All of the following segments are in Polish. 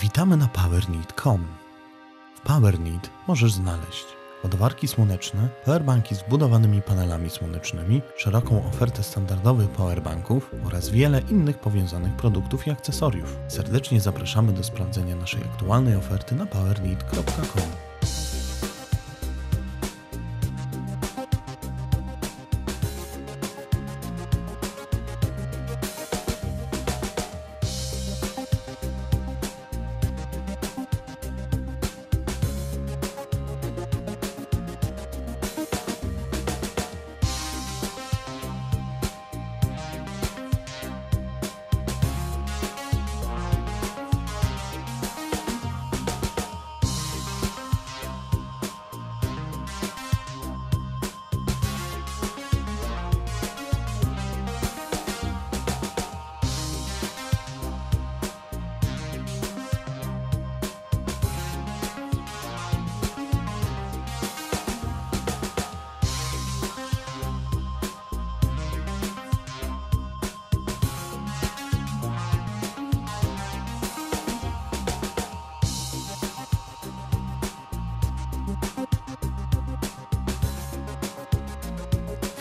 Witamy na PowerNeed.com. W PowerNeed możesz znaleźć ładowarki słoneczne, powerbanki z wbudowanymi panelami słonecznymi, szeroką ofertę standardowych powerbanków oraz wiele innych powiązanych produktów i akcesoriów. Serdecznie zapraszamy do sprawdzenia naszej aktualnej oferty na powerneed.com.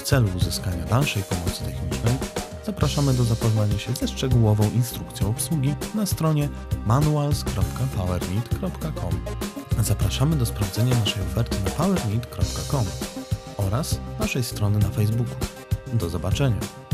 celu uzyskania dalszej pomocy technicznej zapraszamy do zapoznania się ze szczegółową instrukcją obsługi na stronie manuals.powerneed.com. Zapraszamy do sprawdzenia naszej oferty na powerneed.com oraz naszej strony na Facebooku. Do zobaczenia!